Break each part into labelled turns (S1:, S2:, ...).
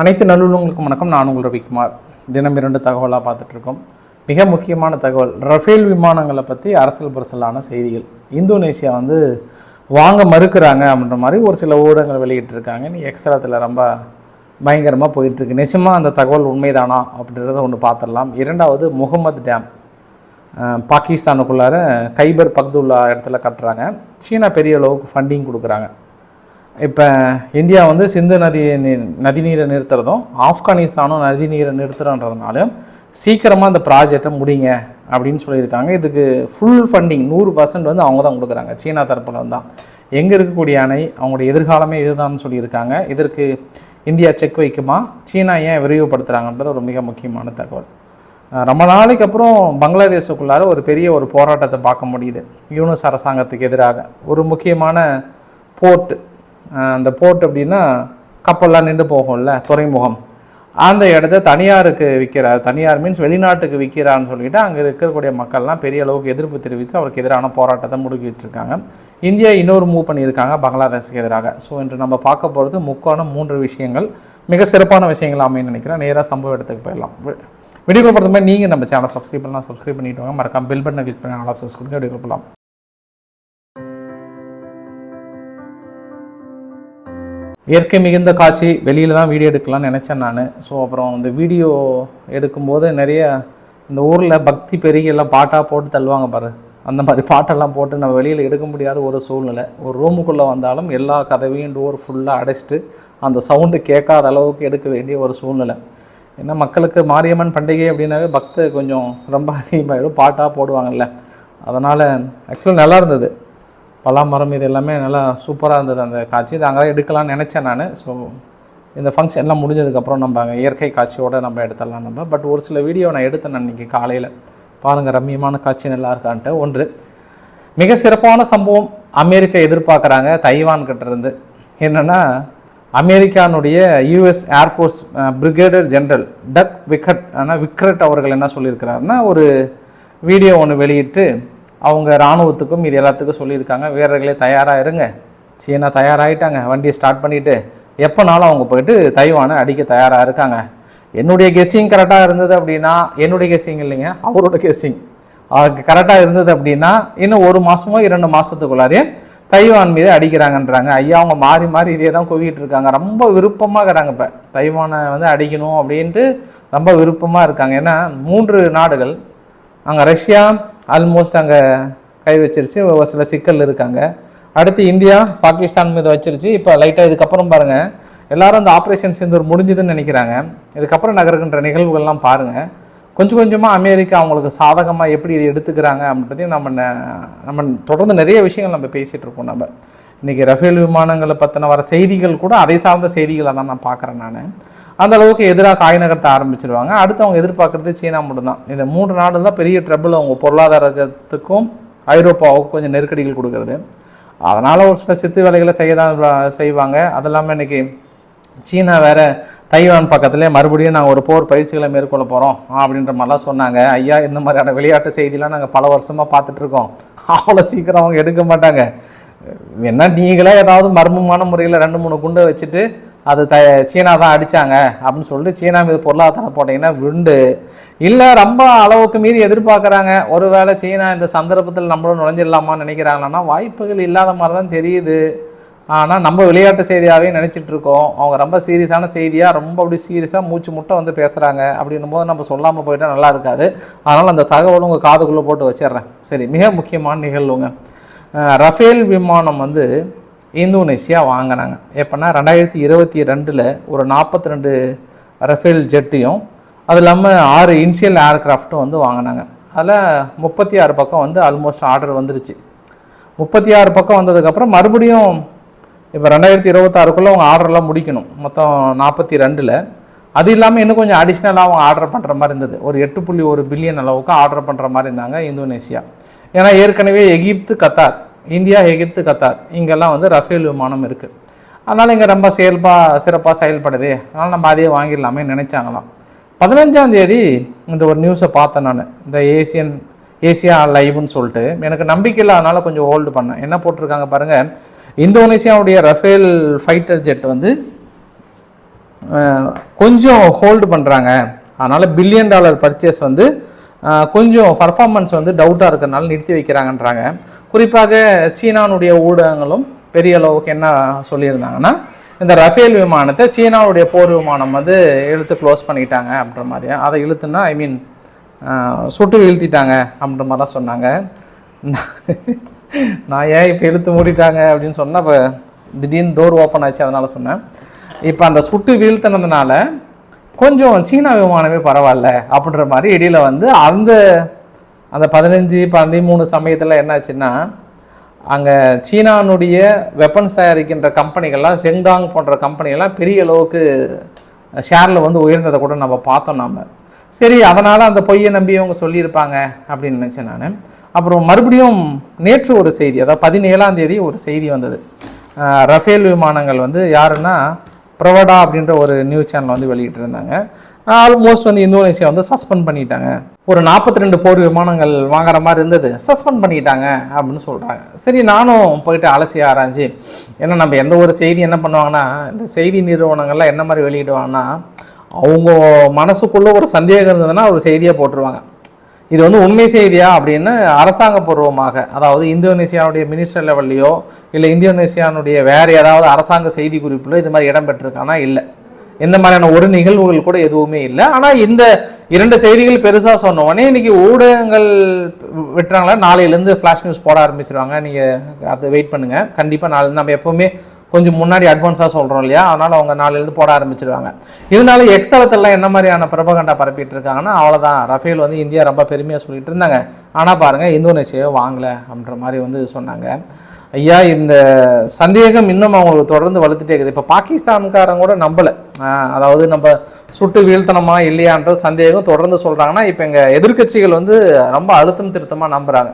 S1: அனைத்து நல்லுள்ளவங்களுக்கும் வணக்கம். நான் உங்கள் ரவிக்குமார் தினம் இரண்டு தகவலாக பார்த்துட்ருக்கோம். மிக முக்கியமான தகவல் ரஃபேல் விமானங்களை பற்றி அரசியல் புரசலான செய்திகள். இந்தோனேஷியா வந்து வாங்க மறுக்கிறாங்க அப்படின்ற மாதிரி ஒரு சில ஊடகங்கள் வெளியிட்டிருக்காங்க. நீ எக்ஸ்ட்ராத்தில் ரொம்ப பயங்கரமாக போயிட்டுருக்கு நிச்சயமாக அந்த தகவல் உண்மைதானா அப்படின்றத ஒன்று பார்த்துடலாம் இரண்டாவது முகமது டேம் பாகிஸ்தானுக்குள்ளார கைபர் பக்துல்லா இடத்துல கட்டுறாங்க. சீனா பெரிய அளவுக்கு ஃபண்டிங் கொடுக்குறாங்க. இப்போ இந்தியா வந்து சிந்து நதி நதி நதிநீரை நிறுத்துறதும் ஆப்கானிஸ்தானும் நதிநீரை நிறுத்துறன்றதுனால சீக்கிரமாக அந்த ப்ராஜெக்டை முடிங்க அப்படின்னு சொல்லியிருக்காங்க. இதுக்கு ஃபுல் ஃபண்டிங் நூறு பர்சன்ட் வந்து அவங்க தான் கொடுக்குறாங்க. சீனா தரப்பில் தான் எங்கே இருக்கக்கூடிய அணை அவங்களுடைய எதிர்காலமே இதுதான் சொல்லியிருக்காங்க. இதற்கு இந்தியா செக் வைக்குமா? சீனா ஏன் விரிவுபடுத்துகிறாங்கன்றது ஒரு மிக முக்கியமான தகவல். ரொம்ப நாளைக்கு அப்புறம் பங்களாதேஷுக்குள்ளார ஒரு பெரிய ஒரு போராட்டத்தை பார்க்க முடியுது. யூனஸ் அரசாங்கத்துக்கு எதிராக. ஒரு முக்கியமான போர்ட் அந்த போர்ட் அப்படின்னா கப்பல்லாம் நின்று போகும்ல துறைமுகம். அந்த இடத்த தனியாருக்கு விற்கிறார் தனியார் மீன்ஸ் வெளிநாட்டுக்கு விற்கிறான்னு சொல்லிட்டு அங்கே இருக்கக்கூடிய மக்கள்லாம் பெரிய அளவுக்கு எதிர்ப்பு தெரிவித்து அவருக்கு எதிரான போராட்டத்தை முடுக்கிட்டுருக்காங்க இந்தியா இன்னொரு மூவ் பண்ணியிருக்காங்க பங்களாதேஷுக்கு எதிராக. ஸோ இன்று நம்ம பார்க்க போகிறது முக்கான மூன்று விஷயங்கள். மிக சிறப்பான விஷயங்கள் அமைன்னு நினைக்கிறேன். நேராக சம்பவ இடத்துக்கு போயிடலாம். வீடியோ பொறுத்த மாதிரி நீங்கள் நம்ம சேனல் சப்ஸ்கிரைப் பண்ணலாம். சப்ஸ்கிரைப் பண்ணிவிட்டு வாங்க. மறக்காம பில் பட்டனை கிளிக் பண்ணி ஆல் ஆப்ஷன்ஸ் கொடுங்க. வீடியோ போகலாம். இயற்கை மிகுந்த காட்சி வெளியில் தான் வீடியோ எடுக்கலாம்னு நினச்சேன் நான். ஸோ அப்புறம் இந்த வீடியோ எடுக்கும்போது நிறைய இந்த ஊரில் பக்தி பெருகியெல்லாம் பாட்டாக போட்டு தள்ளுவாங்க பாரு. அந்த மாதிரி பாட்டெல்லாம் போட்டு நம்ம வெளியில் எடுக்க முடியாத ஒரு சூழ்நிலை. ஒரு ரூமுக்குள்ளே வந்தாலும் எல்லா கதவையும் டோர் ஃபுல்லாக அடைச்சிட்டு அந்த சவுண்டு கேட்காத அளவுக்கு எடுக்க வேண்டிய ஒரு சூழ்நிலை. ஏன்னா மக்களுக்கு மாரியம்மன் பண்டிகை அப்படின்னாவே பக்த கொஞ்சம் ரொம்ப அதிகமாகிடும் பாட்டாக போடுவாங்கல்ல. அதனால் ஆக்சுவலாக நல்லா இருந்தது. பலாமரம் இது எல்லாமே நல்லா சூப்பராக இருந்தது அந்த காட்சி. இது அங்கே எடுக்கலாம்னு நினச்சேன் நான். ஸோ இந்த ஃபங்க்ஷன்லாம் முடிஞ்சதுக்கப்புறம் நம்ம அங்கே இயற்கை காட்சியோடு நம்ம எடுத்துடலாம் நம்ம. பட் ஒரு சில வீடியோ நான் எடுத்தேன் நான் இன்றைக்கி காலையில். பாருங்கள் ரம்மியமான காட்சி நல்லா இருக்கான்ட்டு. ஒன்று மிக சிறப்பான சம்பவம் அமெரிக்கா எதிர்பார்க்குறாங்க தைவான் என்னென்னா அமெரிக்கானுடைய US Air Force brigadier general Doug Wickert ஆனால் விக்ரட் அவர்கள் என்ன சொல்லியிருக்கிறாருன்னா ஒரு வீடியோ ஒன்று வெளியிட்டு அவங்க இராணுவத்துக்கும் இது எல்லாத்துக்கும் சொல்லியிருக்காங்க. வீரர்களே தயாராக இருங்க. சீனா தயாராகிட்டாங்க வண்டியை ஸ்டார்ட் பண்ணிவிட்டு எப்போனாலும் அவங்க போயிட்டு தைவானை அடிக்க தயாராக இருக்காங்க. என்னுடைய கெஸ்ஸிங் கரெக்டாக இருந்தது அப்படின்னா என்னுடைய கெஸ்ஸிங் இல்லைங்க அவரோட கெஸ்ஸிங் அவருக்கு கரெக்டாக இருந்தது அப்படின்னா இன்னும் ஒரு மாதமோ இரண்டு மாதத்துக்குள்ளாரே தைவான் மீது அடிக்கிறாங்கன்றாங்க. ஐயா அவங்க மாறி மாறி இதே தான் குவிக்கிட்டு இருக்காங்க. ரொம்ப விருப்பமாக இருக்கிறாங்க இப்போ. தைவானை வந்து அடிக்கணும் அப்படின்ட்டு ரொம்ப விருப்பமாக இருக்காங்க. ஏன்னா மூன்று நாடுகள் அங்கே ரஷ்யா ஆல்மோஸ்ட் அங்கே கை வச்சிருச்சு. ஒரு சில சிக்கல் இருக்காங்க. அடுத்து இந்தியா பாகிஸ்தான் மீது வச்சிருச்சு. இப்போ லைட்டாக இதுக்கப்புறம் பாருங்கள் எல்லாரும் அந்த ஆப்ரேஷன் சிந்தூர் முடிஞ்சுதுன்னு நினைக்கிறாங்க. இதுக்கப்புறம் நகர்கின்ற நிகழ்வுகள்லாம் பாருங்கள் கொஞ்சம் கொஞ்சமாக அமெரிக்கா அவங்களுக்கு சாதகமாக எப்படி இது எடுத்துக்கிறாங்க அப்படின்றதையும் நம்ம நம்ம தொடர்ந்து நிறைய விஷயங்கள் நம்ம பேசிகிட்டு இருக்கோம் நம்ம. இன்றைக்கி ரஃபேல் விமானங்களை பற்றின வர செய்திகள் கூட அதை சார்ந்த செய்திகளை தான் நான் பார்க்குறேன் நான். அந்த அளவுக்கு எதிராக காய் நகர்த்த ஆரம்பிச்சிருவாங்க. அடுத்து அவங்க எதிர்பார்க்குறது சீனா மட்டும்தான். இந்த மூன்று நாடு தான் பெரிய ட்ரபிள் அவங்க பொருளாதாரத்துக்கும் ஐரோப்பாவுக்கும் கொஞ்சம் நெருக்கடிகள் கொடுக்குறது. அதனால் ஒரு சில சித்து வேலைகளை செய்ய தான் செய்வாங்க. அது இல்லாமல் இன்னைக்கு சீனா வேற தைவான் பக்கத்துலேயே மறுபடியும் நாங்கள் ஒரு போர் பயிற்சிகளை மேற்கொள்ள போகிறோம் அப்படின்ற மாதிரிலாம் சொன்னாங்க. ஐயா இந்த மாதிரியான விளையாட்டு செய்திலாம் நாங்கள் பல வருஷமாக பார்த்துட்ருக்கோம் அவ்வளோ சீக்கிரம் அவங்க எடுக்க மாட்டாங்க. என்ன நீங்களே ஏதாவது மர்மமான முறையில் ரெண்டு மூணு குண்டை வச்சுட்டு அது த சீனா தான் அடித்தாங்க அப்படின்னு சொல்லிட்டு சீனா மீது பொருளாதாரம் போட்டிங்கன்னா விண்டு இல்லை ரொம்ப அளவுக்கு மீறி எதிர்பார்க்குறாங்க. ஒருவேளை சீனா இந்த சந்தர்ப்பத்தில் நம்மளும் நுழைஞ்சிடலாமான்னு நினைக்கிறாங்கன்னா வாய்ப்புகள் இல்லாத மாதிரி தான் தெரியுது. ஆனால் நம்ம விளையாட்டு செய்தியாகவே நினச்சிட்டு இருக்கோம். அவங்க ரொம்ப சீரியஸான செய்தியாக ரொம்ப அப்படி சீரியஸாக மூச்சு முட்டை வந்து பேசுகிறாங்க அப்படின்னும் போது நம்ம சொல்லாமல் போயிட்டால் நல்லா இருக்காது. அதனால் அந்த தகவலும் உங்கள் காதுக்குள்ளே போட்டு வச்சிடுறேன். சரி மிக முக்கியமான நிகழ்வுங்க. ரஃபேல் விமானம் வந்து இந்தோனேசியா வாங்கினாங்க. எப்போனா ரெண்டாயிரத்தி இருபத்தி ரெண்டில் ஒரு நாற்பத்தி ரெண்டு ரஃபேல் ஜெட்டையும் அது இல்லாமல் ஆறு இன்சியல் ஏர்கிராஃப்ட்டும் வந்து வாங்கினாங்க. அதில் முப்பத்தி ஆறு பக்கம் வந்து ஆல்மோஸ்ட் ஆர்டர் வந்துருச்சு. முப்பத்தி ஆறு பக்கம் வந்ததுக்கப்புறம் மறுபடியும் இப்போ ரெண்டாயிரத்தி இருபத்தாறுக்குள்ளே அவங்க ஆர்டர்லாம் முடிக்கணும். மொத்தம் நாற்பத்தி ரெண்டில் அது இல்லாமல் இன்னும் கொஞ்சம் அடிஷ்னலாக அவங்க ஆர்டர் பண்ணுற மாதிரி இருந்தது. ஒரு எட்டு புள்ளி ஒரு பில்லியன் அளவுக்கு ஆர்டர் பண்ணுற மாதிரி இருந்தாங்க இந்தோனேஷியா ஏன்னா ஏற்கனவே எகிப்து கத்தார் இந்தியா எகிப்து கத்தார். இங்கெல்லாம் வந்து ரஃபேல் விமானம் இருக்குது அதனால் இங்கே ரொம்ப செயல்பாக சிறப்பாக செயல்படுது. அதனால் நம்ம அதையே வாங்கிடலாமே நினச்சாங்களாம். பதினஞ்சாம் தேதி இந்த ஒரு நியூஸை பார்த்தேன் நான். இந்த ஏசியன் ஏசியா லைவ்னு சொல்லிட்டு. எனக்கு நம்பிக்கை இல்லாதனால கொஞ்சம் ஹோல்டு பண்ணேன். என்ன போட்டிருக்காங்க பாருங்கள் இந்தோனேசியாவுடைய ரஃபேல் ஃபைட்டர் ஜெட் வந்து கொஞ்சம் ஹோல்டு பண்ணுறாங்க அதனால் பில்லியன் டாலர் பர்ச்சேஸ் வந்து கொஞ்சம் பர்ஃபார்மன்ஸ் வந்து டவுட்டாக இருக்கிறனால நிறுத்தி வைக்கிறாங்கன்றாங்க. குறிப்பாக சீனானுடைய ஊடகங்களும் பெரிய அளவுக்கு என்ன சொல்லியிருந்தாங்கன்னா இந்த ரஃபேல் விமானத்தை சீனாவுடைய போர் விமானம் வந்து இழுத்து க்ளோஸ் பண்ணிட்டாங்க அப்படின்ற மாதிரி. அதை இழுத்துன்னா ஐ மீன் சுட்டு வீழ்த்திட்டாங்க அப்படின்ற மாதிரிலாம் சொன்னாங்க. நான் ஏன் இப்போ இழுத்து மூடிட்டாங்க அப்படின்னு சொன்னால் இப்போ திடீர்னு டோர் ஓப்பன் ஆச்சு அதனால் சொன்னேன். இப்போ அந்த சுட்டு வீழ்த்தினதுனால கொஞ்சம் சீனா விமானமே பரவாயில்ல அப்படின்ற மாதிரி இடையில வந்து அந்த அந்த பதினஞ்சு பதிமூணு சமயத்தில் என்னாச்சுன்னா அங்கே சீனானுடைய வெப்பன்ஸ் தயாரிக்கின்ற கம்பெனிகள்லாம் செங்டாங் போன்ற கம்பெனிகள்லாம் பெரிய அளவுக்கு ஷேரில் வந்து உயர்ந்ததை கூட நம்ம பார்த்தோம் நாம். சரி அதனால் அந்த பொய்யை நம்பி அவங்க சொல்லியிருப்பாங்க அப்படின்னு நினச்சேன் நான். அப்புறம் மறுபடியும் நேற்று ஒரு செய்தி அதாவது பதினேழாம் தேதி ஒரு செய்தி வந்தது. ரஃபேல் விமானங்கள் வந்து யாருன்னா ப்ரவடா அப்படின்ற ஒரு நியூஸ் சேனல் வந்து வெளியிட்டிருந்தாங்க. ஆல்மோஸ்ட் வந்து இந்தோனேசியா வந்து சஸ்பெண்ட் பண்ணிட்டாங்க. ஒரு நாற்பத்தி ரெண்டு போர் விமானங்கள் வாங்குற மாதிரி இருந்தது. சஸ்பெண்ட் பண்ணிட்டாங்க அப்படின்னு சொல்கிறாங்க சரி நானும் போயிட்டு அலசி ஆராய்ஞ்சு ஏன்னா நம்ம எந்த ஒரு செய்தி என்ன பண்ணுவாங்கன்னா இந்த செய்தி நிறுவனங்கள்லாம் என்ன மாதிரி வெளியிடுவாங்கன்னா அவங்க மனசுக்குள்ளே ஒரு சந்தேகம் இருந்ததுன்னா ஒரு செய்தியாக போட்டுருவாங்க. இது வந்து உண்மை செய்தியா அப்படின்னு அரசாங்கபூர்வமாக அதாவது இந்தோனேசியாவுடைய மினிஸ்டர் லெவல்லையோ இல்லை இந்தோனேசியானுடைய வேறு ஏதாவது அரசாங்க செய்தி குறிப்பிலோ இது மாதிரி இடம் பெற்றிருக்கானா? இல்லை. எந்த மாதிரியான ஒரு நிகழ்வுகள் கூட எதுவுமே இல்லை. ஆனால் இந்த இரண்டு செய்திகள் பெருசாக சொன்ன உடனே இன்னைக்கு ஊடகங்கள் விட்டுறாங்களா? நாளையிலேருந்து ஃப்ளாஷ் நியூஸ் போட ஆரம்பிச்சிருவாங்க. நீங்கள் அதை வெயிட் பண்ணுங்கள் கண்டிப்பாக நாளை நம்ம எப்போவுமே கொஞ்சம் முன்னாடி அட்வான்ஸாக சொல்கிறோம் இல்லையா? அதனால் அவங்க நாளிலிருந்து போட ஆரம்பிச்சிருவாங்க. இதனால எக்ஸ்தலத்திலலாம் என்ன மாதிரியான பிரபகண்டா பரப்பிட்டு இருக்காங்கன்னா அவ்வளோதான் ரஃபேல் வந்து இந்தியா ரொம்ப பெருமையாக சொல்லிட்டு இருந்தாங்க. ஆனால் பாருங்கள் இந்தோனேஷியாவை வாங்கலை அப்படின்ற மாதிரி வந்து சொன்னாங்க. ஐயா இந்த சந்தேகம் இன்னும் அவங்களுக்கு தொடர்ந்து வளர்த்துட்டே இருக்குது. இப்போ பாகிஸ்தான்காரங்க கூட நம்பலை. அதாவது நம்ம சுட்டு வீழ்த்தனமா இல்லையான்ற சந்தேகம் தொடர்ந்து சொல்கிறாங்கன்னா இப்போ எங்கள் எதிர்க்கட்சிகள் வந்து ரொம்ப அழுத்தம் திருத்தமாக நம்புகிறாங்க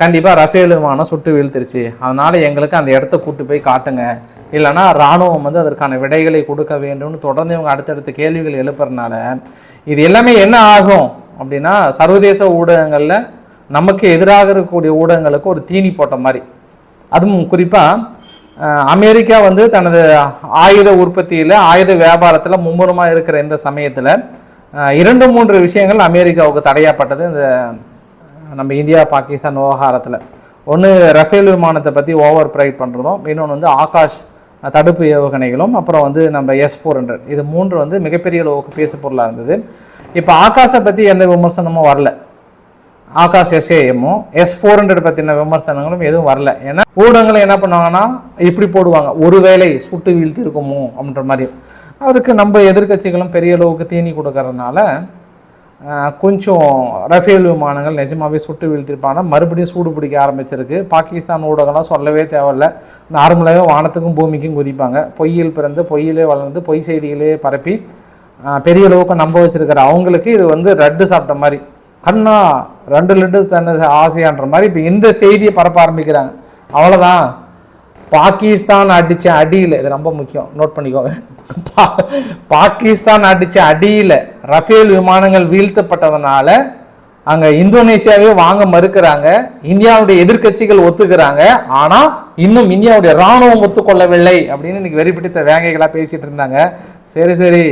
S1: கண்டிப்பாக ரஃபேல் விமானம் சுட்டு வீழ்த்திருச்சு. அதனால் எங்களுக்கு அந்த இடத்த கூட்டு போய் காட்டுங்க. இல்லைன்னா இராணுவம் வந்து அதற்கான விடைகளை கொடுக்க வேண்டும்னு தொடர்ந்து இவங்க அடுத்தடுத்த கேள்விகள் எழுப்புறதுனால இது எல்லாமே என்ன ஆகும் அப்படின்னா சர்வதேச ஊடகங்களில் நமக்கு எதிராக இருக்கக்கூடிய ஊடகங்களுக்கு ஒரு தீனி போட்ட மாதிரி. அதுவும் குறிப்பாக அமெரிக்கா வந்து தனது ஆயுத உற்பத்தியில் ஆயுத வியாபாரத்தில் மும்முரமாக இருக்கிற இந்த சமயத்தில் இரண்டு மூன்று விஷயங்கள் அமெரிக்காவுக்கு தடையாப்பட்டது. இந்த நம்ம இந்தியா பாகிஸ்தான் விவகாரத்தில். ஒன்று ரஃபேல் விமானத்தை பற்றி ஓவர் ப்ரைட் பண்ணுறதும் இன்னொன்று வந்து ஆகாஷ் தடுப்பு ஏவுகணைகளும் அப்புறம் வந்து நம்ம எஸ் ஃபோர் ஹண்ட்ரட் இது மூன்று வந்து மிகப்பெரிய அளவுக்கு பேசு பொருளாக இருந்தது. இப்போ ஆகாஷை பற்றி எந்த விமர்சனமும் வரல. ஆகாஷ் எஸ்ஏஎம்மும் எஸ் ஃபோர் ஹண்ட்ரட் பற்றின விமர்சனங்களும் எதுவும் வரல. ஏன்னா ஊடகங்கள் என்ன பண்ணுவாங்கன்னா இப்படி போடுவாங்க ஒருவேளை சுட்டு வீழ்த்தி இருக்குமோ அப்படின்ற மாதிரி. அதுக்கு நம்ம எதிர்க்கட்சிகளும் பெரிய அளவுக்கு தீனி கொடுக்கறதுனால கொஞ்சம் ரஃபேல் விமானங்கள் நிஜமாகவே சுட்டு வீழ்த்திருப்பாங்க. மறுபடியும் சூடு பிடிக்க ஆரம்பிச்சிருக்கு. பாகிஸ்தான் ஊடகம்லாம் சொல்லவே தேவையில்ல. நார்மலாகவே வானத்துக்கும் பூமிக்கும் குதிப்பாங்க. பொய்யில் பிறந்து பொய்யிலே வளர்ந்து பொய் செய்திகளே பரப்பி பெரிய அளவுக்கு நம்ப வச்சுருக்கிற அவங்களுக்கு இது வந்து ரெட்டு சாப்பிட்ட மாதிரி. கண்ணா ரெண்டு லட்டு தன்னை ஆசையான்ற மாதிரி இப்போ இந்த செய்தியை பரப்ப ஆரம்பிக்கிறாங்க. அவ்வளோதான் பாகிஸ்தான் அடித்த அடியில் இது ரொம்ப முக்கியம் நோட் பண்ணிக்கோங்க. பா- பாகிஸ்தான் அடித்த அடியில் ரஃபேல் விமானங்கள் வீழ்த்தப்பட்டதுனால அங்கே இந்தோனேசியாவே வாங்க மறுக்கிறாங்க இந்தியாவுடைய எதிர்க்கட்சிகள் ஒத்துக்கிறாங்க ஆனால் இன்னும் இந்தியாவுடைய ராணுவம் ஒத்துக்கொள்ளவில்லை அப்படின்னு இன்னைக்கு வெறி பிடித்த வேங்கைகளாக பேசிகிட்டு இருந்தாங்க. சரி சரி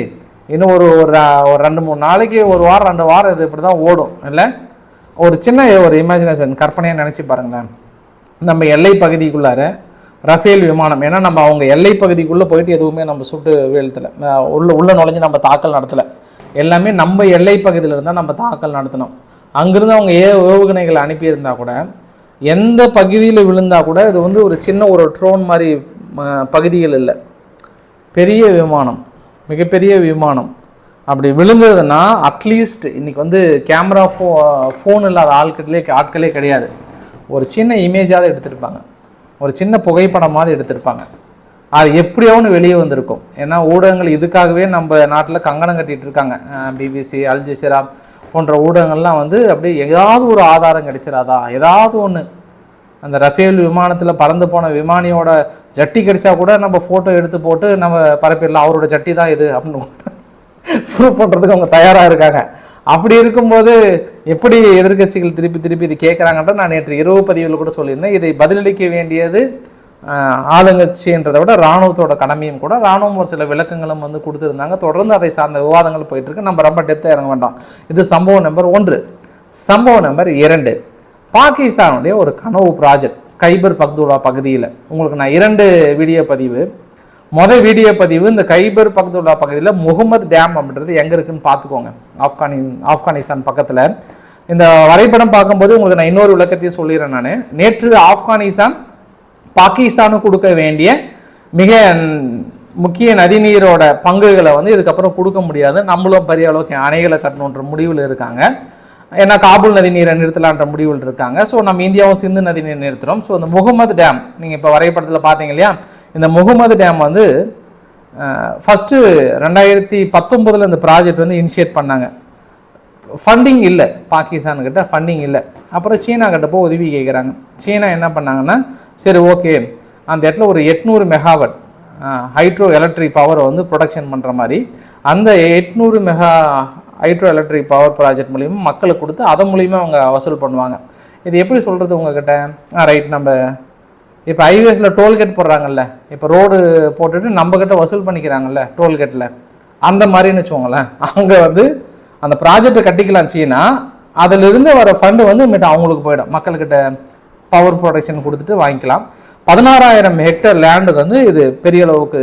S1: இன்னும் ஒரு ஒரு ரெண்டு மூணு நாளைக்கு ஒரு வாரம் ரெண்டு வாரம் இது இப்படி தான் ஓடும் இல்லை? ஒரு சின்ன ஒரு இமேஜினேஷன் கற்பனையாக நினச்சி பாருங்களேன். நம்ம எல்லை பகுதிக்குள்ளார ரஃபேல் விமானம். ஏன்னா நம்ம அவங்க எல்லை பகுதிக்குள்ளே போயிட்டு எதுவுமே நம்ம சுட்டு வீழ்த்தலை. உள்ள உள்ளே நுழைஞ்சு நம்ம தாக்கல் நடத்தலை. எல்லாமே நம்ம எல்லை பகுதியில் இருந்தால் நம்ம தாக்கல் நடத்தினோம் அங்கேருந்து அவங்க ஏ ஏவுகணைகளை அனுப்பியிருந்தா கூட எந்த பகுதியில் விழுந்தா கூட இது வந்து ஒரு சின்ன ஒரு ட்ரோன் மாதிரி பகுதிகள் இல்லை. பெரிய விமானம். மிகப்பெரிய விமானம். அப்படி விழுந்ததுன்னா அட்லீஸ்ட் இன்றைக்கி வந்து கேமரா ஃபோ ஃபோன் இல்லாத ஆட்களே ஆட்களே கிடையாது. ஒரு சின்ன இமேஜாவது எடுத்திருப்பாங்க. ஒரு சின்ன புகைப்படம் மாதிரி எடுத்திருப்பாங்க. அது எப்படியோன்னு வெளியே வந்திருக்கும். ஏன்னா ஊடகங்கள் இதுக்காகவே நம்ம நாட்டில் கங்கணம் கட்டிட்டு இருக்காங்க. பிபிசி அல் போன்ற ஊடகங்கள்லாம் வந்து அப்படியே ஏதாவது ஒரு ஆதாரம் கிடைச்சிடாதா ஏதாவது ஒன்று அந்த ரஃபேல் விமானத்தில் பறந்து போன விமானியோட ஜட்டி கிடைச்சா கூட நம்ம ஃபோட்டோ எடுத்து போட்டு நம்ம பரப்பிடலாம். அவரோட ஜட்டி தான் இது அப்படின்னு ப்ரூவ் பண்ணுறதுக்கு அவங்க தயாராக இருக்காங்க. அப்படி இருக்கும்போது எப்படி எதிர்க்கட்சிகள் திருப்பி திருப்பி இது கேட்குறாங்கன்ற நான் நேற்று இரவு பதிவில் கூட சொல்லியிருந்தேன். இதை பதிலளிக்க வேண்டியது ஆளுங்கட்சின்றதை விட இராணுவத்தோட கடமையும் கூட. இராணுவம் ஒரு சில விளக்கங்களும் வந்து கொடுத்துருந்தாங்க. தொடர்ந்து அதை சார்ந்த விவாதங்கள் போயிட்டு இருக்கு நம்ம ரொம்ப டெப்த்தாக இறங்க வேண்டாம். இது சம்பவம் நம்பர் ஒன்று. சம்பவம் நம்பர் இரண்டு. பாகிஸ்தானுடைய ஒரு கனவு ப்ராஜெக்ட் கைபர் பக்தூலா பகுதியில். உங்களுக்கு நான் இரண்டு வீடியோ பதிவு மொதல் வீடியோ பதிவு இந்த கைபர் பக்துல்லா பகுதியில் முகமது டேம் அப்படின்றது எங்கே இருக்குன்னு பார்த்துக்கோங்க. ஆப்கானி ஆப்கானிஸ்தான் பக்கத்தில். இந்த வரைபடம் பார்க்கும்போது உங்களுக்கு நான் இன்னொரு விளக்கத்தையும் சொல்லிடுறேன் நான். நேற்று ஆப்கானிஸ்தான் பாகிஸ்தானுக்கு கொடுக்க வேண்டிய மிக முக்கிய நதிநீரோட பங்குகளை வந்து இதுக்கப்புறம் கொடுக்க முடியாது. நம்மளும் பெரிய அளவுக்கு அணைகளை கட்டணுன்ற முடிவில் இருக்காங்க. ஏன்னா காபூல் நதி நீரை நிறுத்தலான்ற முடிவில் இருக்காங்க. ஸோ நம்ம இந்தியாவும் சிந்து நதி நீர் நிறுத்துகிறோம் ஸோ இந்த முகமது டேம் நீங்கள் இப்போ வரைபடத்தில் பார்த்தீங்க இல்லையா? இந்த முகமது டேம் வந்து ஃபஸ்ட்டு ரெண்டாயிரத்தி பத்தொம்போதில் இந்த ப்ராஜெக்ட் வந்து இனிஷியேட் பண்ணாங்க. ஃபண்டிங் இல்லை. பாகிஸ்தான்கிட்ட ஃபண்டிங் இல்லை. அப்புறம் சீனா கிட்ட போய் உதவி கேட்குறாங்க சீனா என்ன பண்ணாங்கன்னா சரி ஓகே அந்த இடத்துல ஒரு எட்நூறு மெகாவட் ஹைட்ரோ எலக்ட்ரிக் பவரை வந்து ப்ரொடக்ஷன் பண்ணுற மாதிரி அந்த எட்நூறு mega hydro electric power project மூலிமா மக்களுக்கு கொடுத்து அதன் மூலிமா அவங்க வசூல் பண்ணுவாங்க. இது எப்படி சொல்கிறது உங்ககிட்ட? ரைட் நம்ம இப்போ ஹைவேஸில் டோல்கேட் போடுறாங்கல்ல. இப்போ ரோடு போட்டுட்டு நம்மக்கிட்ட வசூல் பண்ணிக்கிறாங்கல்ல டோல்கேட்டில் அந்த மாதிரின்னு வச்சுக்கோங்களேன். அவங்க வந்து அந்த ப்ராஜெக்டை கட்டிக்கலாம் சீனா அதிலிருந்து வர ஃபண்டு வந்து இனிமேட்டு அவங்களுக்கு போயிடும். மக்கள்கிட்ட பவர் ப்ரொடக்ஷன் கொடுத்துட்டு வாங்கிக்கலாம். பதினாறாயிரம் ஹெக்டர் லேண்டுக்கு வந்து இது பெரிய அளவுக்கு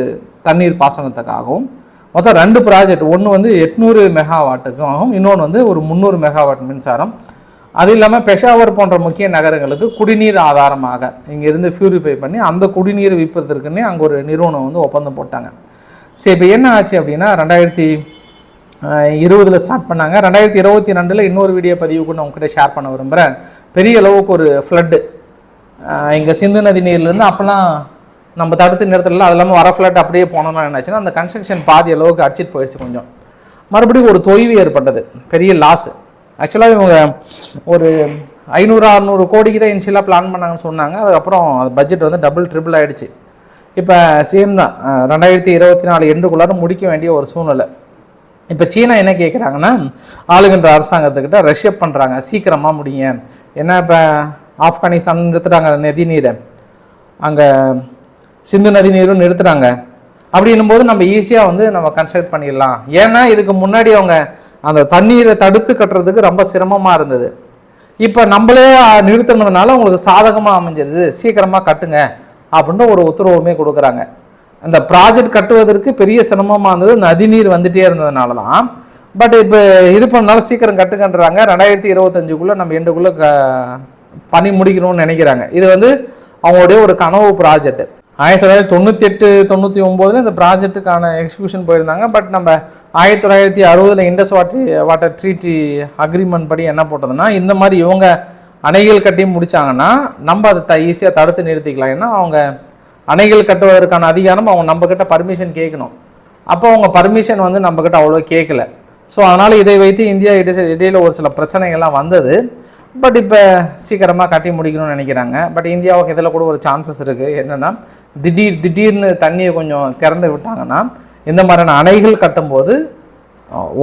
S1: தண்ணீர் பாசனத்துக்காகவும் மொத்தம் ரெண்டு ப்ராஜெக்ட் ஒன்று வந்து எட்நூறு மெகாவாட்டுக்கும் ஆகும். இன்னொன்று வந்து ஒரு முந்நூறு மெகாவாட் மின்சாரம். அது இல்லாமல் பெஷாவர் போன்ற முக்கிய நகரங்களுக்கு குடிநீர் ஆதாரமாக இங்கேருந்து பியூரிஃபை பண்ணி அந்த குடிநீர் விற்பதற்குன்னே அங்கே ஒரு நிறுவனம் வந்து ஒப்பந்தம் போட்டாங்க. சரி இப்போ என்ன ஆச்சு அப்படின்னா ரெண்டாயிரத்தி இருபதில் ஸ்டார்ட் பண்ணாங்க. ரெண்டாயிரத்தி இருபத்தி ரெண்டில் இன்னொரு வீடியோ பதிவு கூட உங்ககிட்ட ஷேர் பண்ண விரும்புகிறேன் பெரிய அளவுக்கு ஒரு ஃப்ளட்டு இங்கே சிந்து நதி நீர்லேருந்து அப்போல்லாம் நம்ம தடுத்து நிறுத்தல அது இல்லாமல் வர ஃப்ளட் அப்படியே போனோம்னா என்னாச்சுன்னா அந்த கன்ஸ்ட்ரக்ஷன் பாதி அளவுக்கு அடிச்சிட்டு போயிடுச்சு கொஞ்சம். மறுபடியும் ஒரு தொய்வு ஏற்பட்டது பெரிய லாஸ் ஆக்சுவலாக இவங்க ஒரு ஐநூறு அறநூறு கோடிக்கு தான் இனிஷியலாக பிளான் பண்ணாங்கன்னு சொன்னாங்க. அதுக்கப்புறம் பட்ஜெட் வந்து டபுள் ட்ரிபிள் ஆகிடுச்சு இப்போ சேம் தான். ரெண்டாயிரத்தி இருபத்தி நாலு எண்டுக்குள்ளார முடிக்க வேண்டிய ஒரு சூழ்நிலை. இப்போ சீனா என்ன கேட்குறாங்கன்னா ஆளுகின்ற அரசாங்கத்துக்கிட்ட ரஷ்யப் பண்ணுறாங்க சீக்கிரமாக முடியுங்க ஏன்னா இப்போ ஆப்கானிஸ்தான் நிறுத்துறாங்க நதி நீரை அங்கே சிந்து நதி நீரும் நிறுத்துறாங்க. அப்படின்னும் போது நம்ம ஈஸியாக வந்து நம்ம கன்ஸ்ட்ரக்ட் பண்ணிடலாம். ஏன்னா இதுக்கு முன்னாடி அவங்க அந்த தண்ணீரை தடுத்து கட்டுறதுக்கு ரொம்ப சிரமமாக இருந்தது. இப்போ நம்மளே நிறுத்தினதுனால உங்களுக்கு சாதகமாக அமைஞ்சிருது. சீக்கிரமாக கட்டுங்க அப்படின்னு ஒரு உத்தரவுமே கொடுக்குறாங்க. அந்த ப்ராஜெக்ட் கட்டுவதற்கு பெரிய சிரமமாக இருந்தது. நதிநீர் வந்துட்டே இருந்ததுனால தான் பட் இப்போ இது பண்ணாலும் சீக்கிரம் கட்டுங்கன்றாங்க. ரெண்டாயிரத்தி இருபத்தஞ்சுக்குள்ளே நம்ம எண்டுக்குள்ளே க பண்ணி முடிக்கணும்னு நினைக்கிறாங்க. இது வந்து அவங்களுடைய ஒரு கனவு ப்ராஜெக்ட் ஆயிரத்தி தொள்ளாயிரத்தி தொண்ணூற்றி எட்டு தொண்ணூற்றி ஒம்போதில் இந்த ப்ராஜெக்ட்டுக்கான எக்ஸிக்யூஷன் போயிருந்தாங்க. பட் நம்ம ஆயிரத்தி தொள்ளாயிரத்தி அறுபதில் Indus water water treaty agreement படி என்ன போட்டதுன்னா இந்த மாதிரி இவங்க அணைகள் கட்டி முடித்தாங்கன்னா நம்ம அதை த ஈஸியாக தடுத்து நிறுத்திக்கலாம். ஏன்னா அவங்க அணைகள் கட்டுவதற்கான அதிகாரம் அவங்க நம்மக்கிட்ட பர்மிஷன் கேட்கணும். அப்போ அவங்க பர்மிஷன் வந்து நம்மக்கிட்ட அவ்வளோ கேட்கல. ஸோ அதனால் இதை வைத்து இந்தியா இடையே இடையில ஒரு சில பிரச்சனைகள்லாம் வந்தது. பட் இப்போ சீக்கிரமாக கட்டி முடிக்கணும்னு நினைக்கிறாங்க. பட் இந்தியாவுக்கு இதில் கூட ஒரு சான்சஸ் இருக்குது என்னென்னா திடீர் திடீர்னு தண்ணியை கொஞ்சம் திறந்து விட்டாங்கன்னா இந்த மாதிரியான அணைகள் கட்டும்போது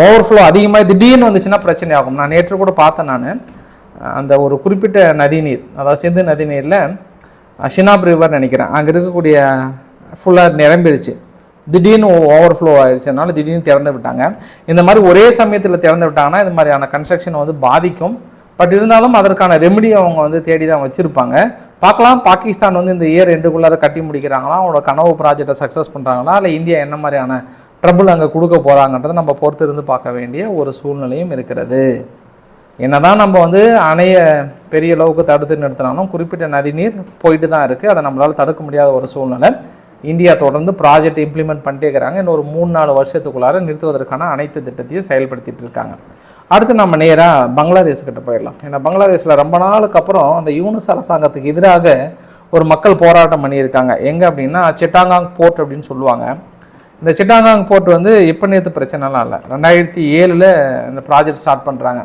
S1: ஓவர்ஃப்ளோ அதிகமாக திடீர்னு வந்துச்சுன்னா பிரச்சனை ஆகும். நான் நேற்று கூட பார்த்தேன் நான். அந்த ஒரு குறிப்பிட்ட நதிநீர் அதாவது சிந்து நதிநீரில் ஷினாப் ரிவர் நினைக்கிறேன். அங்கே இருக்கக்கூடிய ஃபுல்லாக நிரம்பிடுச்சு திடீர்னு ஓவர்ஃப்ளோ ஆயிடுச்சனால திடீர்னு திறந்து விட்டாங்க. இந்த மாதிரி ஒரே சமயத்தில் திறந்து விட்டாங்கன்னா இது மாதிரியான கன்ஸ்ட்ரக்ஷன் வந்து பாதிக்கும். பட் இருந்தாலும் அதற்கான ரெமெடி அவங்க வந்து தேடி தான் வச்சுருப்பாங்க. பார்க்கலாம் பாகிஸ்தான் வந்து இந்த இயர் ரெண்டுக்குள்ளார கட்டி முடிக்கிறாங்களா? அவங்களோட கனவு ப்ராஜெக்டை சக்ஸஸ் பண்ணுறாங்களா இல்லை இந்தியா என்ன மாதிரியான ட்ரபுள் அங்கே கொடுக்க போகிறாங்கன்றதை நம்ம பொறுத்திருந்து பார்க்க வேண்டிய ஒரு சூழ்நிலையும் இருக்கிறது. என்னதான் நம்ம வந்து அணைய பெரிய அளவுக்கு தடுத்து நிறுத்தினாலும் குறிப்பிட்ட நதிநீர் போயிட்டு தான் இருக்குது அதை நம்மளால் தடுக்க முடியாத ஒரு சூழ்நிலை. இந்தியா தொடர்ந்து ப்ராஜெக்ட் இம்ப்ளிமெண்ட் பண்ணிட்டே இருக்கிறாங்க. இன்னொரு ஒரு மூணு நாலு வருஷத்துக்குள்ளார நிறுத்துவதற்கான அனைத்து திட்டத்தையும் செயல்படுத்திட்டு இருக்காங்க. அடுத்து நம்ம நேராக பங்களாதேஷ் கிட்ட போயிடலாம். ஏன்னா பங்களாதேஷில் ரொம்ப நாளுக்கு அப்புறம் அந்த யூனிஸ் அரசாங்கத்துக்கு எதிராக ஒரு மக்கள் போராட்டம் பண்ணியிருக்காங்க. எங்கே அப்படின்னா சிட்டாங்காங் போர்ட் அப்படின்னு சொல்லுவாங்க. இந்த சிட்டாங்காங் போர்ட் வந்து இப்போ நேற்று பிரச்சனைலாம் இல்லை. ரெண்டாயிரத்தி ஏழில் இந்த ப்ராஜெக்ட் ஸ்டார்ட் பண்ணுறாங்க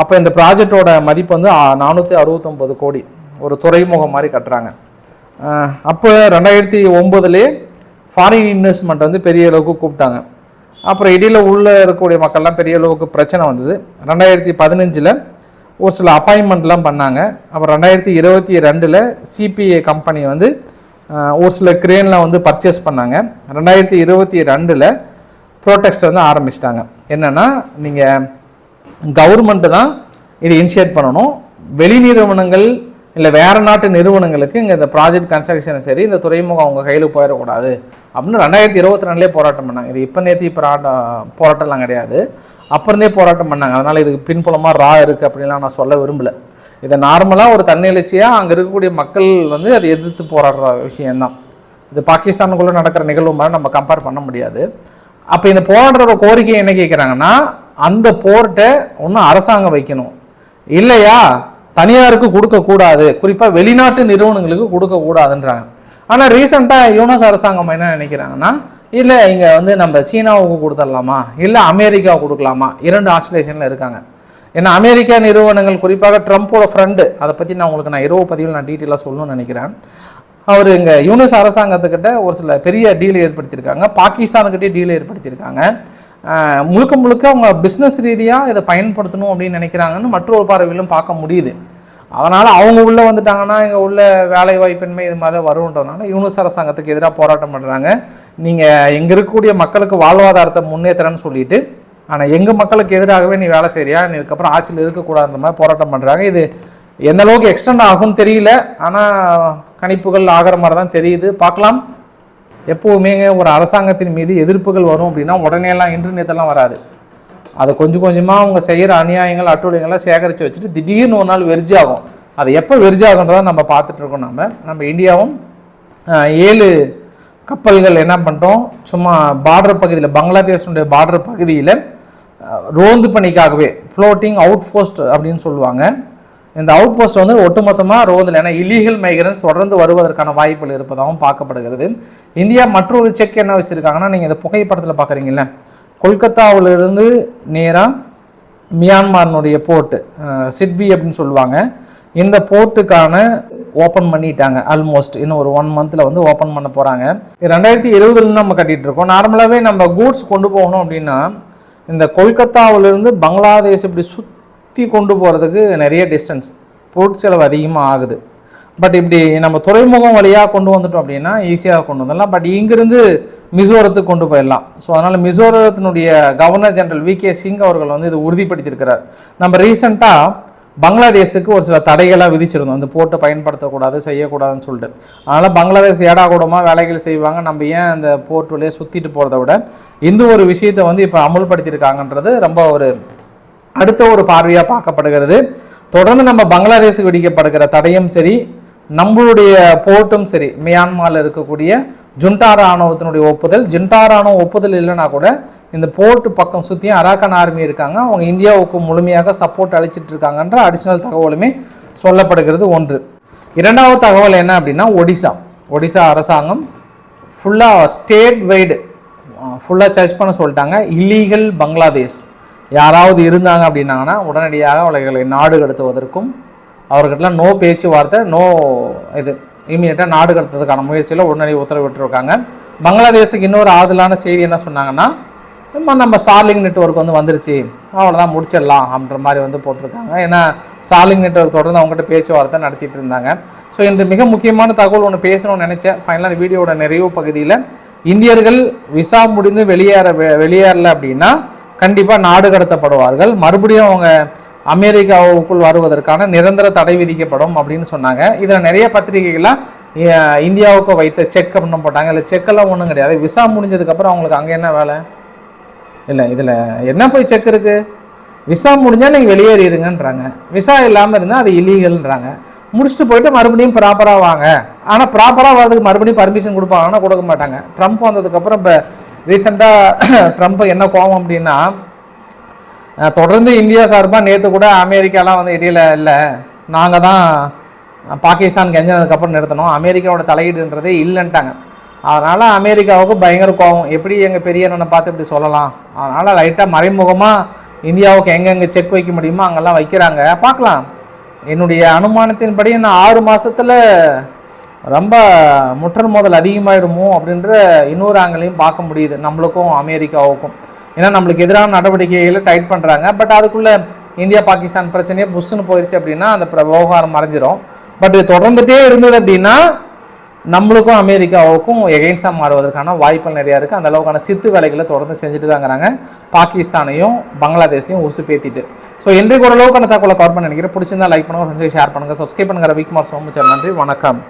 S1: அப்போ இந்த ப்ராஜெக்டோட மதிப்பு வந்து நானூற்றி அறுபத்தொம்போது கோடி. ஒரு துறைமுகம் மாதிரி கட்டுறாங்க. அப்போ ரெண்டாயிரத்தி ஒம்போதுலேயே ஃபாரின் இன்வெஸ்ட்மெண்ட் வந்து பெரிய அளவுக்கு கூப்பிட்டாங்க. அப்புறம் இடையில உள்ளே இருக்கக்கூடிய மக்கள்லாம் பெரிய அளவுக்கு பிரச்சனை வந்தது. ரெண்டாயிரத்தி பதினஞ்சில் ஒரு சில அப்பாயின்மெண்ட்லாம் பண்ணாங்க. அப்புறம் ரெண்டாயிரத்தி இருபத்தி ரெண்டில் சிபிஏ கம்பெனி வந்து ஒரு சில கிரேன்லாம் வந்து பர்ச்சேஸ் பண்ணாங்க. ரெண்டாயிரத்தி இருபத்தி ரெண்டில் ப்ரோட்டெஸ்ட் வந்து ஆரம்பிச்சிட்டாங்க. என்னென்னா நீங்கள் கவர்மெண்ட்டு தான் இதை இனிஷியேட் பண்ணணும். வெளி நிறுவனங்கள் இல்லை வேறு நாட்டு நிறுவனங்களுக்கு இங்கே இந்த ப்ராஜெக்ட் கன்ஸ்ட்ரக்ஷன் சரி இந்த துறைமுகம் அவங்க கையில் போயிடக்கூடாது. அப்படின்னு ரெண்டாயிரத்தி இருபத்தி ரெண்டுலேயே போராட்டம் பண்ணாங்க. இது இப்போ நேற்று போராட்டம் போராட்டம்லாம் கிடையாது. அப்புறந்தே போராட்டம் பண்ணாங்க. அதனால் இதுக்கு பின்புலமாக ரா இருக்குது அப்படின்லாம் நான் சொல்ல விரும்பலை. இதை நார்மலாக ஒரு தன்னெழுச்சியாக அங்கே இருக்கக்கூடிய மக்கள் வந்து அதை எதிர்த்து போராடுற விஷயந்தான் இது பாகிஸ்தானுக்குள்ளே நடக்கிற நிகழ்வு மாதிரி நம்ம கம்பேர் பண்ண முடியாது. அப்போ இந்த போராட்டத்தோட கோரிக்கை என்ன கேட்குறாங்கன்னா அந்த போர்ட்டை ஒன்றும் அரசாங்கம் வைக்கணும். இல்லையா? தனியாருக்கு கொடுக்கக்கூடாது குறிப்பாக வெளிநாட்டு நிறுவனங்களுக்கு கொடுக்கக்கூடாதுன்றாங்க ஆனால் ரீசெண்டாக யூனஸ் அரசாங்கம் என்ன நினைக்கிறாங்கன்னா இல்லை இங்கே வந்து நம்ம சீனாவுக்கு கொடுத்துடலாமா? இல்லை அமெரிக்காவுக்கு கொடுக்கலாமா? இரண்டு ஆஸ்திரேஷனில் இருக்காங்க. ஏன்னா அமெரிக்கா நிறுவனங்கள் குறிப்பாக ட்ரம்ப்போட ஃப்ரெண்டு அதை பற்றி நான் உங்களுக்கு நான் இரவு பதிவில் நான் டீட்டெயிலாக சொல்லணும்னு நினைக்கிறேன். அவர் இங்கே யூனிஸ் அரசாங்கத்துக்கிட்ட ஒரு சில பெரிய டீல் ஏற்படுத்தியிருக்காங்க. பாகிஸ்தானுக்கிட்டே டீல் ஏற்படுத்தியிருக்காங்க. முழுக்க முழுக்க அவங்க பிஸ்னஸ் ரீதியாக இதை பயன்படுத்தணும் அப்படின்னு நினைக்கிறாங்கன்னு மற்றொரு பார்வையிலும் பார்க்க முடியுது. அதனால் அவங்க உள்ளே வந்துட்டாங்கன்னா இங்கே உள்ள வேலை வாய்ப்பின்மை இது மாதிரி வருன்றதுனால யூனிஸ் அரசாங்கத்துக்கு எதிராக போராட்டம் பண்ணுறாங்க நீங்கள் எங்கே இருக்கக்கூடிய மக்களுக்கு வாழ்வாதாரத்தை முன்னேற்றுறேன்னு சொல்லிட்டு ஆனால் எங்கள் மக்களுக்கு எதிராகவே நீ வேலை செய்கிறியா நீ இதுக்கப்புறம் ஆட்சியில் இருக்கக்கூடாதுன்ற மாதிரி போராட்டம் பண்ணுறாங்க இது எந்த அளவுக்கு எக்ஸ்டெண்ட் ஆகும்னு தெரியல. ஆனால் கணிப்புகள் ஆகிற மாதிரி தான் தெரியுது. பார்க்கலாம். எப்போவுமே ஒரு அரசாங்கத்தின் மீது எதிர்ப்புகள் வரும் அப்படின்னா உடனேலாம் எல்லாம் வராது. அதை கொஞ்சம் கொஞ்சமாக அவங்க செய்கிற அநியாயங்கள் அட்டுழியங்கள்லாம் சேகரித்து வச்சுட்டு திடீர்னு ஒரு நாள் வெறிஜாகும் அது எப்போ வெறிஜ் நம்ம பார்த்துட்ருக்கோம் நம்ம நம்ம இந்தியாவும் ஏழு கப்பல்கள் என்ன பண்ணிட்டோம் சும்மா பார்டர் பகுதியில் பங்களாதேஷனுடைய பார்டர் பகுதியில் ரோந்து பணிக்காகவே ஃப்ளோட்டிங் அவுட் போஸ்ட் அப்படின்னு சொல்லுவாங்க. இந்த அவுட் போஸ்ட் வந்து ஒட்டுமொத்தமாக ரோதில் ஏன்னா இலீகல் மைக்ரன்ஸ் தொடர்ந்து வருவதற்கான வாய்ப்புகள் இருப்பதாகவும் பார்க்கப்படுகிறது. இந்தியா மற்றொரு செக் என்ன வச்சுருக்காங்கன்னா நீங்கள் இந்த புகைப்படத்தில் பார்க்குறீங்கல்ல கொல்கத்தாவிலிருந்து நேராக மியான்மாரினுடைய போர்ட்டு சிட்பி அப்படின்னு சொல்லுவாங்க. இந்த போர்ட்டுக்கான ஓப்பன் பண்ணிட்டாங்க ஆல்மோஸ்ட் இன்னும் ஒரு ஒன் மந்தில் வந்து ஓப்பன் பண்ண போகிறாங்க ரெண்டாயிரத்தி இருபதுலேருந்து நம்ம கட்டிகிட்டு இருக்கோம். நார்மலாகவே நம்ம கூட்ஸ் கொண்டு போகணும் அப்படின்னா இந்த கொல்கத்தாவிலிருந்து பங்களாதேஷ் இப்படி சுற்றி சுற்றி கொண்டு போகிறதுக்கு நிறைய டிஸ்டன்ஸ் பொருட்செலவு அதிகமாக ஆகுது. பட் இப்படி நம்ம துறைமுகம் வழியாக கொண்டு வந்துட்டோம் அப்படின்னா ஈஸியாக கொண்டு வந்துடலாம். பட் இங்கிருந்து மிசோரத்துக்கு கொண்டு போயிடலாம். ஸோ அதனால் மிசோரத்தினுடைய governor general V K Singh அவர்கள் வந்து இது உறுதிப்படுத்தியிருக்கிறார். நம்ம ரீசெண்டாக பங்களாதேஷுக்கு ஒரு சில தடைகளாக விதிச்சிருந்தோம். அந்த போட்டை பயன்படுத்தக்கூடாது செய்யக்கூடாதுன்னு சொல்லிட்டு. அதனால் பங்களாதேஷ் ஏடா கூடமாக வேலைகள் செய்வாங்க. நம்ம ஏன் அந்த போர்ட் வழியாக சுற்றிட்டு போகிறத விட இந்த ஒரு விஷயத்தை வந்து இப்போ அமுல்படுத்தியிருக்காங்கன்றது ரொம்ப ஒரு அடுத்த ஒரு பார்வையாக பார்க்கப்படுகிறது. தொடர்ந்து நம்ம பங்களாதேஷுக்கு விதிக்கப்படுகிற தடையும் சரி நம்மளுடைய போர்ட்டும் சரி மியான்மாரில் இருக்கக்கூடிய ஜுண்டா ராணுவத்தினுடைய ஒப்புதல். ஜுண்டா ராணுவ ஒப்புதல் இல்லைனா கூட இந்த போர்ட்டு பக்கம் சுற்றியும் அராக்கன் ஆர்மி இருக்காங்க. அவங்க இந்தியாவுக்கு முழுமையாக சப்போர்ட் அளிச்சிட்டு இருக்காங்கன்ற அடிஷ்னல் தகவலுமே சொல்லப்படுகிறது ஒன்று. இரண்டாவது தகவல் என்ன அப்படின்னா ஒடிசா. ஒடிசா அரசாங்கம் ஃபுல்லாக ஸ்டேட் வைடு ஃபுல்லாக சர்ச் பண்ண சொல்லிட்டாங்க. இல்லீகல் பங்களாதேஷ். யாராவது இருந்தாங்க அப்படின்னாங்கன்னா உடனடியாக அவர்களை நாடு கடத்துவதற்கும் அவர்கிட்டலாம் நோ பேச்சுவார்த்தை நோ இது இமீடியட்டாக நாடு கடத்துறதுக்கான முயற்சியில் உடனடி உத்தரவிட்டிருக்காங்க. பங்களாதேஷுக்கு இன்னொரு ஆறுதலான செய்தி என்ன சொன்னாங்கன்னா நம்ம ஸ்டார்லிங் நெட்வொர்க் வந்து வந்துருச்சு. அவ்வளோதான் முடிச்சிடலாம் அப்படின்ற மாதிரி வந்து போட்டிருக்காங்க. ஏன்னா ஸ்டார்லிங் நெட்வொர்க் தொடர்ந்து அவங்ககிட்ட பேச்சுவார்த்தை நடத்திட்டு இருந்தாங்க. ஸோ இந்த மிக முக்கியமான தகவல் ஒன்று பேசணும்னு நினச்சேன். ஃபைனலாக இந்த வீடியோட நிறைவு பகுதியில் இந்தியர்கள் விசா முடிந்து வெளியேற வெளியேறல அப்படின்னா கண்டிப்பாக நாடு கடத்தப்படுவார்கள். மறுபடியும் அவங்க அமெரிக்காவுக்குள் வருவதற்கான நிரந்தர தடை விதிக்கப்படும் அப்படின்னு சொன்னாங்க. இதில் நிறைய பத்திரிகைகள்லாம் இந்தியாவுக்கு வைத்த செக் அப்படின்னு போட்டாங்க. இல்லை செக்கெல்லாம் ஒன்றும் கிடையாது. விசா முடிஞ்சதுக்கப்புறம் அவங்களுக்கு அங்கே என்ன வேலை? இல்லை இதில் என்ன போய் செக் இருக்குது விசா முடிஞ்சால் நீங்கள் வெளியேறிடுங்கன்றாங்க விசா இல்லாமல் இருந்தால் அது இல்லீகல்ன்றாங்க முடிச்சுட்டு போயிட்டு மறுபடியும் ப்ராப்பராக வாங்க. ஆனால் ப்ராப்பராக வரதுக்கு மறுபடியும் பர்மிஷன் கொடுப்பாங்கன்னா கொடுக்க மாட்டாங்க. ட்ரம்ப் வந்ததுக்கப்புறம் இப்போ ரீசெண்டாக ட்ரம்ப் என்ன கோவம் அப்படின்னா தொடர்ந்து இந்தியா சார்பாக நேற்று கூட அமெரிக்காலாம் வந்து இடையில இல்லை. நாங்கள் தான் பாகிஸ்தான் கெஞ்சினதுக்கப்புறம் நிறுத்தணும். அமெரிக்காவோட தலையீடுன்றதே இல்லைன்ட்டாங்க. அதனால் அமெரிக்காவுக்கு பயங்கர கோவம் எப்படி எங்கள் பெரிய அண்ணனை பார்த்து இப்படி சொல்லலாம்? அதனால் லைட்டாக மறைமுகமாக இந்தியாவுக்கு எங்கெங்கே செக் வைக்க முடியுமோ அங்கெல்லாம் வைக்கிறாங்க. பார்க்கலாம். என்னுடைய அனுமானத்தின்படி இன்னும் ஆறு மாதத்தில் ரொம்ப முற்றல் மோதல் அதிகமாயிடுமோ அப்படின்ற இன்னொரு ஆங்கிலையும் பார்க்க முடியுது. நம்மளுக்கும் அமெரிக்காவுக்கும். ஏன்னா நம்மளுக்கு எதிரான நடவடிக்கைகளை டைட் பண்ணுறாங்க பட் அதுக்குள்ளே இந்தியா பாகிஸ்தான் பிரச்சனையே புஷ்ஷுன்னு போயிடுச்சு அப்படின்னா அந்த விவகாரம் மறைஞ்சிரும். பட் இது தொடர்ந்துட்டே இருந்தது அப்படின்னா நம்மளுக்கும் அமெரிக்காவுக்கும் எகெயின்ஸ்டாக மாறுவதற்கான வாய்ப்புகள் நிறையா இருக்குது அந்த அளவுக்கான சித்து வேலைகளை தொடர்ந்து செஞ்சுட்டு தாங்கிறாங்க பாகிஸ்தானையும் பங்களாதேஷையும் உசு பேத்திட்டு ஸோ இன்றைக்கு ஓரளவுக்கான தகவலை கவர் பண்ண நினைக்கிறேன். பிடிச்சிருந்தா லைக் பண்ணுங்கள் ஃப்ரெண்ட்ஸுக்கு ஷேர் பண்ணுங்கள் சப்ஸ்கிரைப் பண்ணுங்கள் ரவிக்குமார் சோமச்சர் நன்றி. வணக்கம்.